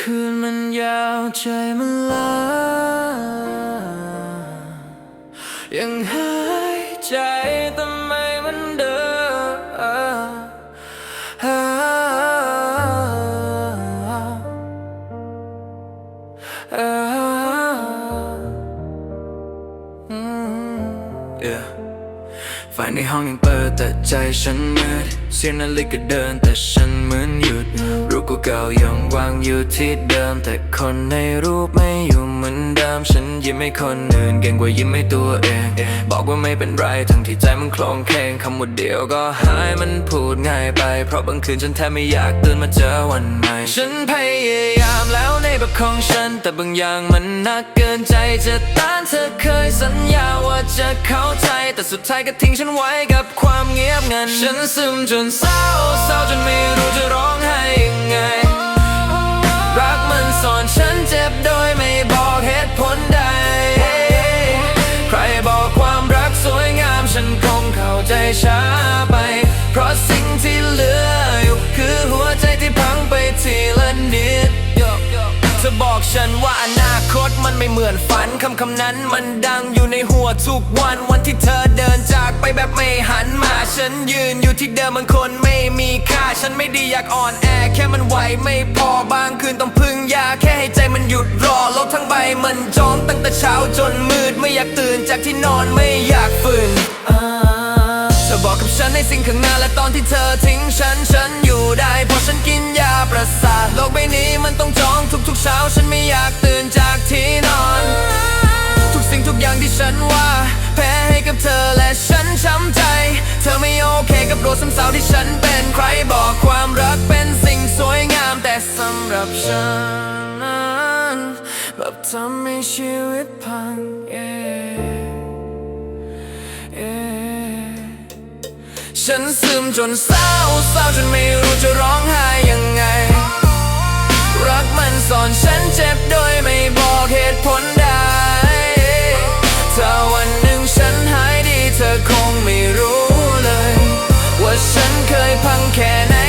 คืนมันยาวใจมันลายังหายใจแต่ไม่มันเดิม Yeah ไฟในห้องยังเปิดแต่ใจฉันมืดเสียงนาฬิกาเดินแต่ฉันเหมือนหยุด เก่ายังวางอยู่ที่เดิม แต่คนในรูปไม่อยู่เหมือนเดิม ฉันยิ้มให้คนอื่นเก่งกว่ายิ้มให้ตัวเอง บอกว่าไม่เป็นไรทั้งที่ใจมันคลงเคงคำว่าเดียวก็หายมันพูดง่ายไป เพราะบางคืนฉันแทบไม่อยากตื่นมาเจอวันใหม่ ฉันพยายามแล้วในแบบของฉัน แต่บางอย่างมันหนักเกินใจจะต้านเธอเคยสัญญาว่าจะเข้าใจ แต่สุดท้ายก็ทิ้งฉันไว้กับความเงียบงัน ฉันซึมจนเศร้าเศร้าจนไม่รู้จะร้อง เข้ช้าไป เพราะสิ่งที่เหลืออยู่ คือหัวใจที่พังไปทีละนิดเธอบอกฉันว่าอนาคตมันไม่เหมือนฝันคำคำนั้นมันดังอยู่ในหัวทุกวันวันที่เธอเดินจากไปแบบไม่หันมา ฉันยืนอยู่ที่เดิมมันคนไม่มีค่า ฉันไม่ด้อยากอ่อนแอแค่มันไหวไม่พอบางคืนต้องพึ่งยาแค่ให้ใจมันหยุดรอโลกทั้งใบมันจองตั้งแต่เช้าจนมืดไม่อยากตื่นจากที่นอนไม่อยากฝืน บอกกับฉันในสิ่งข้างหน้าและตอนที่เธอทิ้งฉัน ฉันอยู่ได้เพราะฉันกินยาประสาทโลกใบนี้มันต้องจองทุกๆเช้า ฉันไม่อยากตื่นจากที่นอน ทุกสิ่งทุกอย่างที่ฉันว่า แพ้ให้กับเธอและฉันช้ำใจ เธอไม่โอเคกับโรคซึมเศร้าที่ฉันเป็นใครบอกความรักเป็นสิ่งสวยงามแต่สำหรับฉันนั้นแบบทำให้ชีวิตพัง yeah ฉันซึมจนเศร้าเศร้าจนไม่รู้จะร้องไห้ยังไง รักมันสอนฉันเจ็บโดยไม่บอกเหตุผลใดถ้าวันหนึ่งฉันหายดีเธอคงไม่รู้เลย ว่าฉันเคยพังแค่ไหน